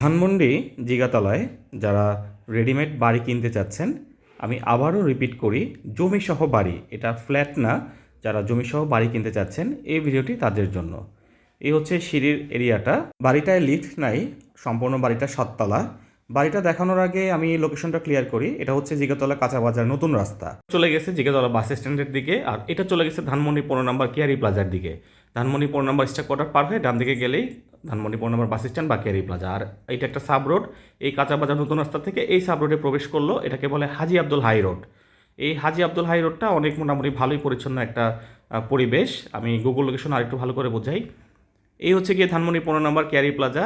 ধানমন্ডি জিগাতলায় যারা রেডিমেড বাড়ি কিনতে চাচ্ছেন, আমি আবারও রিপিট করি, জমিসহ বাড়ি, এটা ফ্ল্যাট না, যারা জমিসহ বাড়ি কিনতে চাচ্ছেন, এই ভিডিওটি তাদের জন্য। এই হচ্ছে সিঁড়ির এরিয়াটা। বাড়িটায় লিফট নাই, সম্পূর্ণ বাড়িটা সাততলা। বাড়িটা দেখানোর আগে আমি লোকেশনটা ক্লিয়ার করি, এটা হচ্ছে জিগাতলা কাঁচা বাজার নতুন রাস্তা। চলে গেছে জিগাতলা বাস স্ট্যান্ডের দিকে, আর এটা চলে গেছে ধানমন্ডি পনেরো নম্বর কেয়ারি প্লাজার দিকে। ধানমন্ডি পনেরো নম্বর স্টার কোয়ার্টার পার হয়ে ডান দিকে গেলেই ধানমন্ডি পনেরো নম্বর বাস স্ট্যান্ড বা ক্যারি প্লাজা। আর এটা একটা সাব রোড। এই কাঁচা বাজার নতুন রাস্তা থেকে এই সাব রোডে প্রবেশ করল, এটাকে বলে হাজি আব্দুল হাই রোড। এই হাজি আব্দুল হাই রোডটা অনেক মোটামুটি ভালোই পরিচ্ছন্ন একটা পরিবেশ। আমি গুগল লোকেশন আরেকটু ভালো করে বোঝাই। এই হচ্ছে গিয়ে ধানমন্ডি পনেরো নম্বর ক্যারি প্লাজা।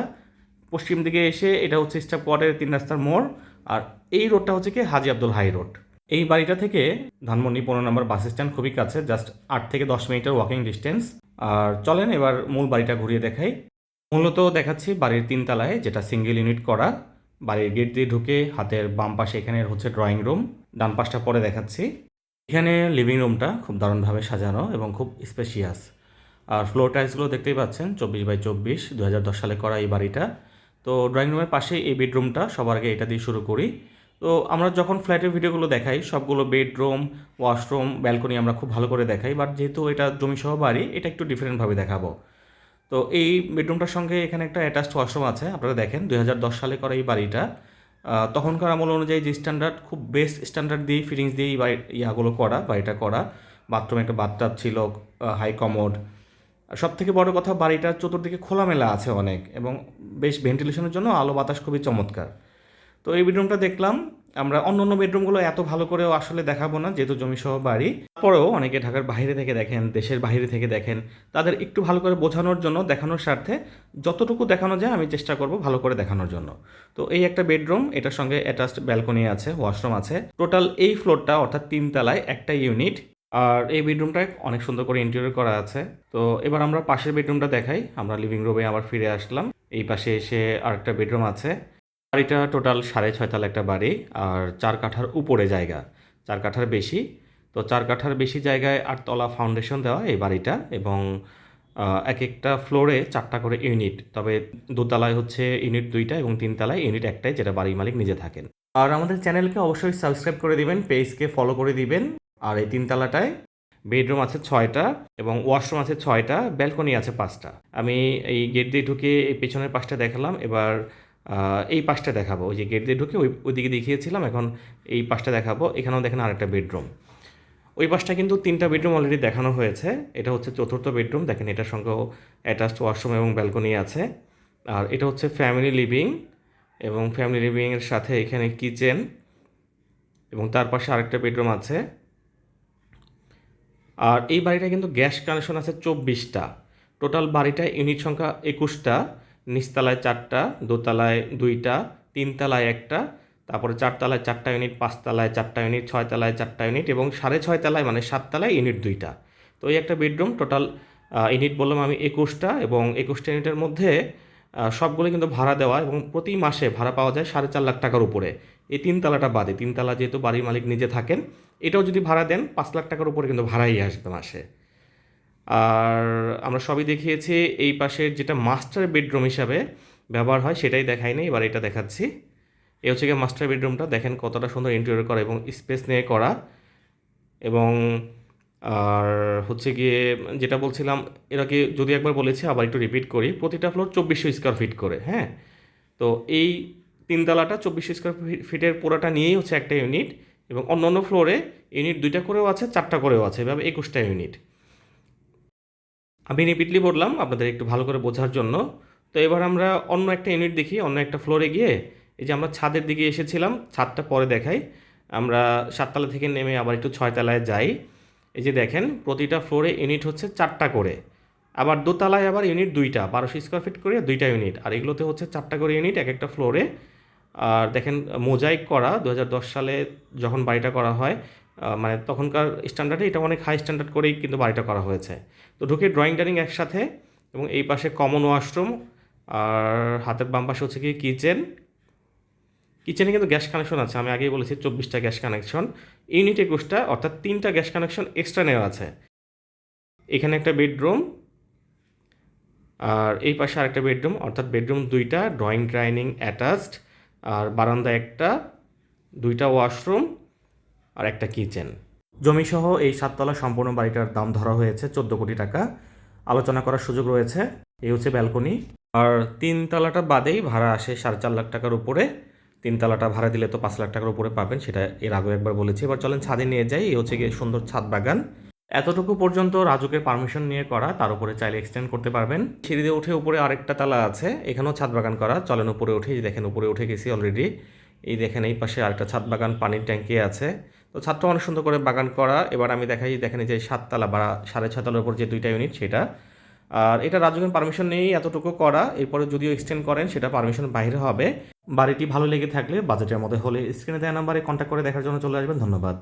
পশ্চিম দিকে এসে এটা হচ্ছে স্টাফ কোয়ার্টারের তিন রাস্তার মোড়। আর এই রোডটা হচ্ছে কি হাজি আব্দুল হাই রোড। এই বাড়িটা থেকে ধানমন্ডি পনেরো নম্বর বাস স্ট্যান্ড খুবই কাছে, জাস্ট আট থেকে দশ মিনিটের ওয়াকিং ডিস্টেন্স আর চলেন এবার মূল বাড়িটা ঘুরিয়ে দেখাই। মূলত দেখাচ্ছি বাড়ির তিনতলায়, যেটা সিঙ্গেল ইউনিট করা। বাড়ির গেট দিয়ে ঢুকে হাতের বাম পাশে এখানে হচ্ছে ড্রয়িং রুম ডান পাশটা পরে দেখাচ্ছি। এখানে লিভিং রুমটা খুব দারুণভাবে সাজানো এবং খুব স্পেশিয়াস আর ফ্লোর টাইলসগুলো দেখতেই পাচ্ছেন, চব্বিশ বাই চব্বিশ দু সালে করা এই বাড়িটা। তো ড্রয়িং রুমের পাশে এই বেডরুমটা সবার আগে এটা দিয়ে শুরু করি। তো আমরা যখন ফ্ল্যাটের ভিডিওগুলো দেখাই, সবগুলো বেডরুম ওয়াশরুম ব্যালকনি আমরা খুব ভালো করে দেখাই বাট যেহেতু এটা জমিসহ বাড়ি, এটা একটু ডিফারেন্টভাবে দেখাবো। তো এই বেডরুমটার সঙ্গে এখানে একটা অ্যাটাচড ওয়াশরুম আছে, আপনারা দেখেন, দুই হাজার দশ সালে করা এই বাড়িটা। তখনকার আমল অনুযায়ী যে স্ট্যান্ডার্ড খুব বেস্ট স্ট্যান্ডার্ড দিয়ে ফিটিংস দিয়ে এই বাড়ি, ইয়াগুলো করা, বাড়িটা করা। বাথরুমে একটা বাথটাব ছিল হাই কমোড সব থেকে বড় কথা, বাড়িটার চতুর্দিকে খোলামেলা আছে অনেক, এবং বেশ ভেন্টিলেশনের জন্য আলো বাতাস খুবই চমৎকার। তো এই বেডরুমটা দেখলাম। আমরা অন্য অন্য বেডরুমগুলো এত ভালো করেও আসলে দেখাবো না, যেহেতু জমিসহ বাড়ি। তারপরেও অনেকে ঢাকার বাইরে থেকে দেখেন, দেশের বাইরে থেকে দেখেন। তাদের একটু ভালো করে বোঝানোর জন্য, দেখানোর স্বার্থে যতটুকু দেখানো যায়, আমি চেষ্টা করব ভালো করে দেখানোর জন্য। তো এই একটা বেডরুম, এটার সঙ্গে অ্যাটাচড ব্যালকনি আছে ওয়াশরুম আছে। টোটাল এই ফ্লোরটা অর্থাৎ তিনতলায় একটা ইউনিট আর এই বেডরুমটা অনেক সুন্দর করে ইন্টেরিয়র করা আছে। তো এবার আমরা পাশের বেডরুমটা দেখাই। আমরা লিভিং রুমে আবার ফিরে আসলাম। এই পাশে এসে আরেকটা বেডরুম আছে। বাড়িটা টোটাল সাড়ে ছয়তলা একটা বাড়ি আর চার কাঠার উপরে জায়গা। চার কাঠার বেশি। তো চার কাঠার বেশি জায়গায় আটতলা ফাউন্ডেশন দেওয়া এই বাড়িটা এবং এক একটা ফ্লোরে চারটা করে ইউনিট তবে দোতলায় হচ্ছে ইউনিট দুইটা এবং তিনতলায় ইউনিট একটাই যেটা বাড়ির মালিক নিজে থাকেন। আর আমাদের চ্যানেলকে অবশ্যই সাবস্ক্রাইব করে দিবেন পেজকে ফলো করে দিবেন। আর এই তিনতলাটায় বেডরুম আছে ছয়টা এবং ওয়াশরুম আছে ছয়টা ব্যালকনি আছে পাঁচটা। আমি এই গেট দিয়ে ঢুকে এই পেছনের পাশটা দেখালাম। এবার এই পাশটা দেখাবো। ওই যে গেট দিয়ে ঢুকে ওই ওইদিকে দেখিয়েছিলাম, এখন এই পাশটা দেখাবো। এখানেও দেখেন আরেকটা বেডরুম ওই পাশটা কিন্তু তিনটা বেডরুম অলরেডি দেখানো হয়েছে। এটা হচ্ছে চতুর্থ বেডরুম দেখেন এটার সঙ্গেও অ্যাটাচড ওয়াশরুম এবং ব্যালকনি আছে। আর এটা হচ্ছে ফ্যামিলি লিভিং এবং ফ্যামিলি লিভিংয়ের সাথে এখানে কিচেন এবং তার পাশে আরেকটা বেডরুম আছে। আর এই বাড়িটা কিন্তু গ্যাস কানেকশন আছে চব্বিশটা। টোটাল বাড়িটায় ইউনিট সংখ্যা একুশটা। নিচতলায় চারটা, দোতলায় দুইটা, তিনতলায় একটা, তারপরে চারতলায় চারটা ইউনিট পাঁচতলায় চারটা ইউনিট ছয়তলায় চারটা ইউনিট এবং সাড়ে ছয়তলায় মানে সাততলায় ইউনিট দুইটা। তো এই একটা বেডরুম টোটাল ইউনিট বললাম আমি একুশটা এবং একুশটা ইউনিটের মধ্যে সবগুলো কিন্তু ভাড়া দেওয়া এবং প্রতি মাসে ভাড়া পাওয়া যায় সাড়ে চার লাখ টাকার উপরে। এই তিনতলাটা বাদে, তিনতলা যেহেতু বাড়ির মালিক নিজে থাকেন, এটাও যদি ভাড়া দেন, পাঁচ লাখ টাকার উপরে কিন্তু ভাড়াই আসবে মাসে। আর আমরা সবই দেখিয়েছি, এই পাশের যেটা মাস্টার বেডরুম হিসাবে ব্যবহার হয় সেটাই দেখাইনি এবার এটা দেখাচ্ছি। এ হচ্ছে গিয়ে মাস্টার বেডরুমটা দেখেন কতটা সুন্দর ইন্টেরিয়র করা এবং স্পেস নিয়ে করা। এবং আর হচ্ছে গিয়ে যেটা বলছিলাম, এর আগে যদি একবার বলেছি, আবার একটু রিপিট করি, প্রতিটা ফ্লোর চব্বিশশো স্কোয়ার ফিট করে হ্যাঁ? তো এই তিনতলাটা চব্বিশশো স্কোয়ার ফিটের পুরোটা নিয়েই হচ্ছে একটা ইউনিট এবং অন্য অন্য ফ্লোরে ইউনিট দুইটা করেও আছে, চারটা করেও আছে, এভাবে একুশটা ইউনিট আমি রিপিটলি বললাম আপনাদের একটু ভালো করে বোঝার জন্য। তো এবার আমরা অন্য একটা ইউনিট দেখি, অন্য একটা ফ্লোরে গিয়ে এই যে আমরা ছাদের দিকে এসেছিলাম, ছাদটা পরে দেখাই। আমরা সাততলা থেকে নেমে আবার একটু ছয়তলায় যাই। এই যে দেখেন, প্রতিটা ফ্লোরে ইউনিট হচ্ছে চারটা করে। আবার দোতলায় আবার ইউনিট দুইটা, বারোশো স্কোয়ার ফিট করে দুইটা ইউনিট আর এগুলোতে হচ্ছে চারটা করে ইউনিট এক একটা ফ্লোরে আর দেখেন মোজাইক করা দু হাজার দশ সালে যখন বাড়িটা করা হয় মানে তখনকার স্ট্যান্ডার্ডে এটা অনেক হাই স্ট্যান্ডার্ড করেই কিন্তু বাড়িটা করা হয়েছে। তো ঢুকে ড্রয়িং ডাইনিং একসাথে এবং এই পাশে কমন ওয়াশরুম আর হাতের বাম পাশে হচ্ছে কি কিচেন কিচেনে কিন্তু গ্যাস কানেকশন আছে, আমি আগেই বলেছি চব্বিশটা গ্যাস কানেকশন ইউনিট একুশটা, অর্থাৎ তিনটা গ্যাস কানেকশন এক্সট্রা নেওয়া আছে। এখানে একটা বেডরুম আর এই পাশে আরেকটা বেডরুম অর্থাৎ বেডরুম দুইটা ড্রয়িং ডাইনিং অ্যাটাচড আর বারান্দা একটা, দুইটা ওয়াশরুম আর একটা কিচেন। জমিসহ এই সাততলা সম্পূর্ণ বাড়িটার দাম ধরা হয়েছে চোদ্দ কোটি টাকা। আলোচনা করার সুযোগ রয়েছে এই হচ্ছে ব্যালকনি। আর তিন তলাটা বাদেই ভাড়া আসে সাড়ে চার লাখ টাকার উপরে। তিন তলাটা ভাড়া দিলে তো পাঁচ লাখ টাকার উপরে পাবেন, সেটা এর আগেও একবার বলেছি। এবার চলেন ছাদে নিয়ে যাই এই হচ্ছে গিয়ে সুন্দর ছাদ বাগান। এতটুকু পর্যন্ত রাজুকের পারমিশন নিয়ে করা, তার উপরে চাইলে এক্সটেন্ড করতে পারবেন। সিঁড়ি দিয়ে উঠে উপরে আরেকটা তালা আছে, এখানেও ছাদ বাগান করা। চলেন উপরে উঠে দেখেন উপরে উঠে গেছি অলরেডি এই দেখেন এই পাশে আরেকটা ছাদ বাগান, পানির ট্যাঙ্কি আছে। তো ছাত্র অনেক সুন্দর করে বাগান করা। এবার আমি দেখাই, দেখেন যে সাততলা বা সাড়ে ছতলার উপর যে দুইটা ইউনিট সেটা। আর এটা রাজুকের পারমিশন নেই এতটুকু করা। এরপরে যদিও এক্সটেন্ড করেন, সেটা পারমিশন বাইরে হবে। বাড়িটি ভালো লেগে থাকলে বাজেটের মধ্যে হলে স্ক্রিনে দেওয়া নাম্বারে কন্ট্যাক্ট করে দেখার জন্য চলে আসবেন। ধন্যবাদ।